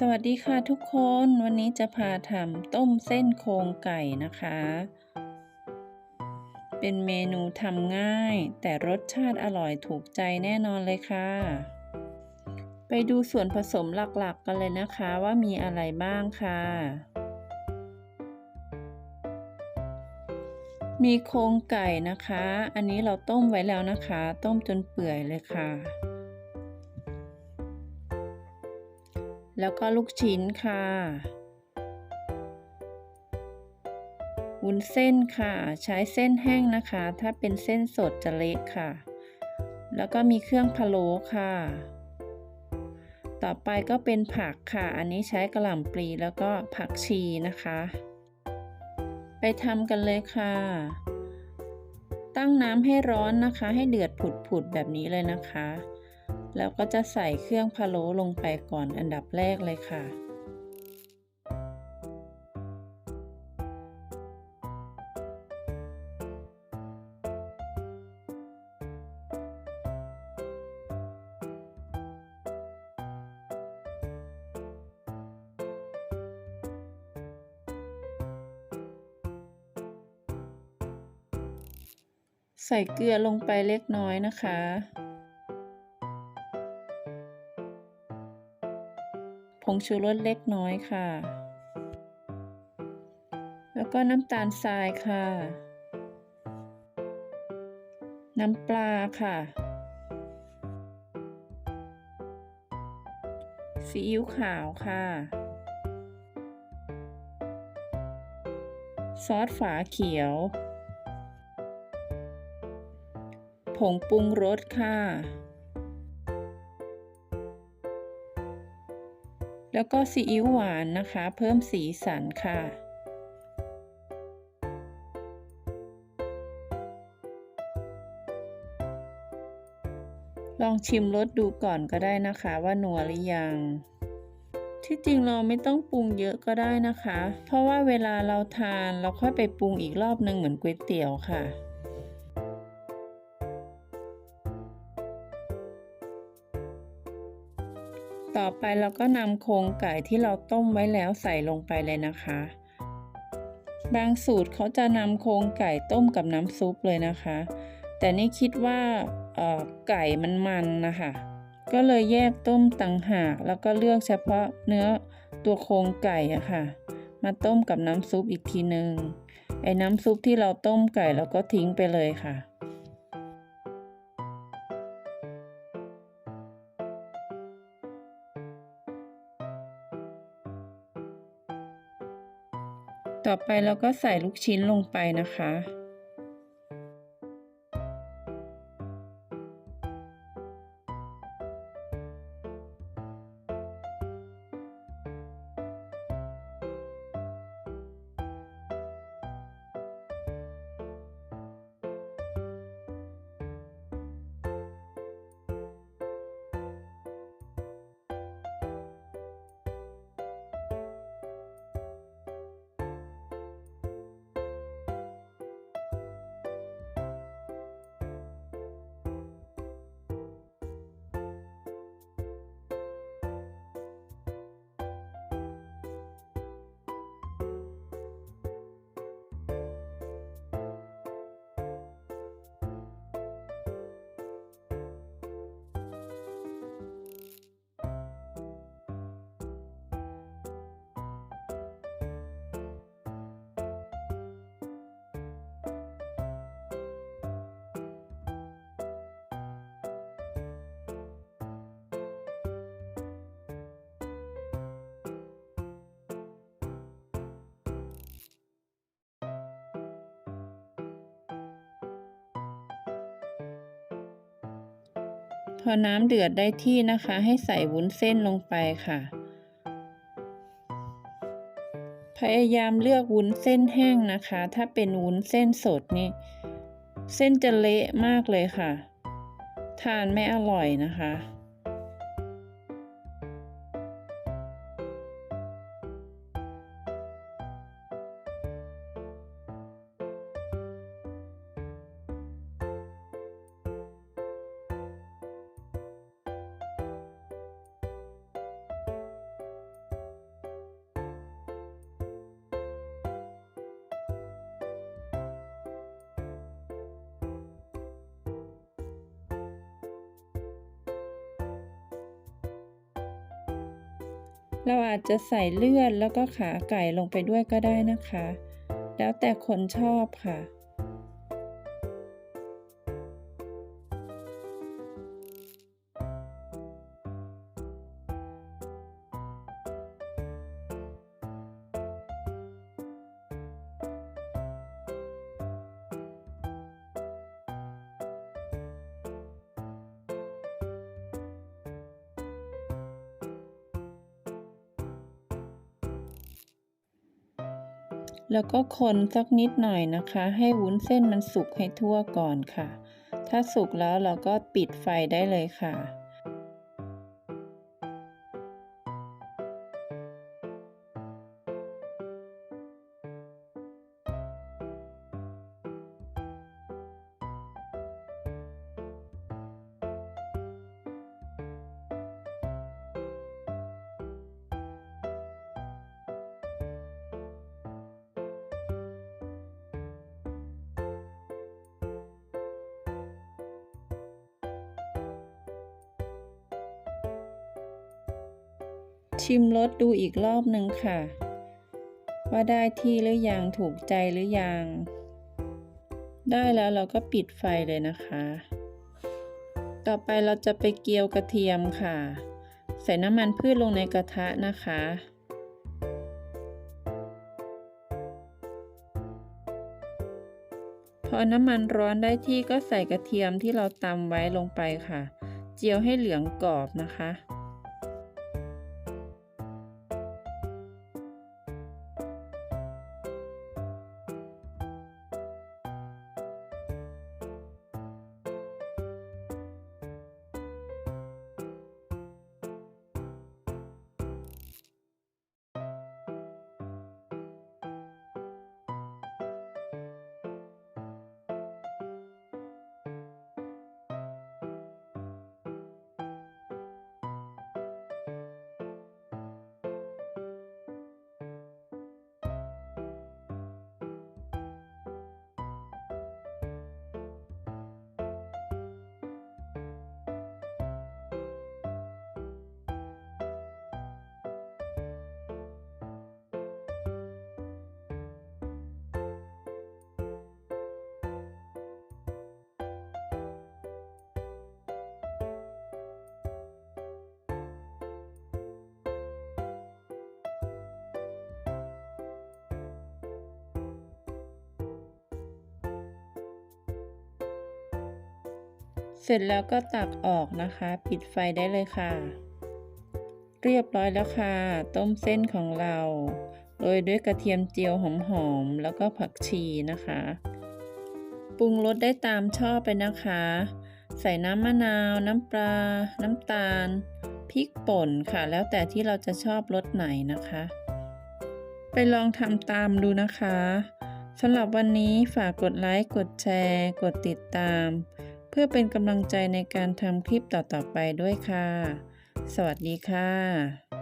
สวัสดีค่ะทุกคนวันนี้จะพาทำต้มเส้นโครงไก่นะคะ เป็นเมนูทำง่าย แต่รสชาติอร่อยถูกใจแน่นอนเลยค่ะ ไปดูส่วนผสมหลักๆกันเลยนะคะว่ามีอะไรบ้างค่ะ มีโครงไก่นะคะ อันนี้เราต้มไว้แล้วนะคะ ต้มจนเปื่อยเลยค่ะ แล้วก็ลูกชิ้นค่ะ วุ้นเส้นค่ะ ใช้เส้นแห้งนะคะ ถ้าเป็นเส้นสดจะเละค่ะ แล้วก็มีเครื่องพะโล้ค่ะ ต่อไปก็เป็นผักค่ะ อันนี้ใช้กระหล่ำปลีแล้วก็ผักชีนะคะ ไปทำกันเลยค่ะ ตั้งน้ำให้ร้อนนะคะ ให้เดือดผุดๆแบบนี้เลยนะคะ แล้วก็จะใส่เครื่องพะโล้ลงไปก่อนอันดับแรกเลยค่ะ ใส่เกลือลงไปเล็กน้อยนะคะ ผงชูรสเล็กน้อยค่ะ แล้วก็น้ำตาลทรายค่ะ น้ำปลาค่ะ ซีอิ๊วขาวค่ะ ซอสฝาเขียว ผงปรุงรสค่ะ แล้วก็ซีอิ๊วหวานนะคะ เพิ่มสีสันค่ะลองชิมรสดูก่อนก็ได้นะคะว่านัวหรือยัง ที่จริงเราไม่ต้องปรุงเยอะก็ได้นะคะ เพราะว่าเวลาเราทานเราค่อยไปปรุงอีกรอบหนึ่งเหมือนก๋วยเตี๋ยวค่ะ ต่อไปเราก็นำโครงไก่ที่เราต้มไว้แล้วใส่ลงไปเลยนะคะ บางสูตรเขาจะนำโครงไก่ต้มกับน้ำซุปเลยนะคะ แต่นี่คิดว่าไก่มันมันนะคะ ก็เลยแยกต้มต่างหากแล้วก็เลือกเฉพาะเนื้อตัวโครงไก่อะค่ะ มาต้มกับน้ำซุปอีกทีหนึงไอ้น้ำซุปที่เราต้มไก่แล้วก็ทิ้งไปเลยค่ะ ต่อไปเราก็ใส่ลูกชิ้นลงไปนะคะ อน้ำเดือดได้ที่นะคะ ให้ใส่วุ้นเส้นลงไปค่ะ พยายามเลือกวุ้นเส้นแห้งนะคะ ถ้าเป็นวุ้นเส้นสดนี่ เส้นจะเละมากเลยค่ะ ทานไม่อร่อยนะคะ เราอาจจะใส่เลือดแล้วก็ขาไก่ลงไปด้วยก็ได้นะคะ แล้วแต่คนชอบค่ะ แล้วก็คนสักนิดหน่อยนะคะ ให้วุ้นเส้นมันสุกให้ทั่วก่อนค่ะ ถ้าสุกแล้วเราก็ปิดไฟได้เลยค่ะ ชิมรสดูอีกรอบหนึ่งค่ะ ว่าได้ที่หรือยังถูกใจหรือยัง ได้แล้วเราก็ปิดไฟเลยนะคะ ต่อไปเราจะไปเกี๊ยวกระเทียมค่ะ ใส่น้ำมันพืชลงในกระทะนะคะพอน้ำมันร้อนได้ที่ก็ใส่กระเทียมที่เราตำไว้ลงไปค่ะ เจียวให้เหลืองกรอบนะคะ เสร็จแล้วก็ตักออกนะคะ ปิดไฟได้เลยค่ะ เรียบร้อยแล้วค่ะ ต้มเส้นของเราโรยด้วยกระเทียมเจียวหอมๆแล้วก็ผักชีนะคะ ปรุงรสได้ตามชอบไปนะคะ ใส่น้ำมะนาว น้ำปลา น้ำตาล พริกป่นค่ะ แล้วแต่ที่เราจะชอบรสไหนนะคะ ไปลองทำตามดูนะคะสำหรับวันนี้ฝากกดไลค์ กดแชร์ กดติดตาม พื่อเป็นกำลังใจในการทำคลิปต่อๆไปด้วยค่ะ สวัสดีค่ะ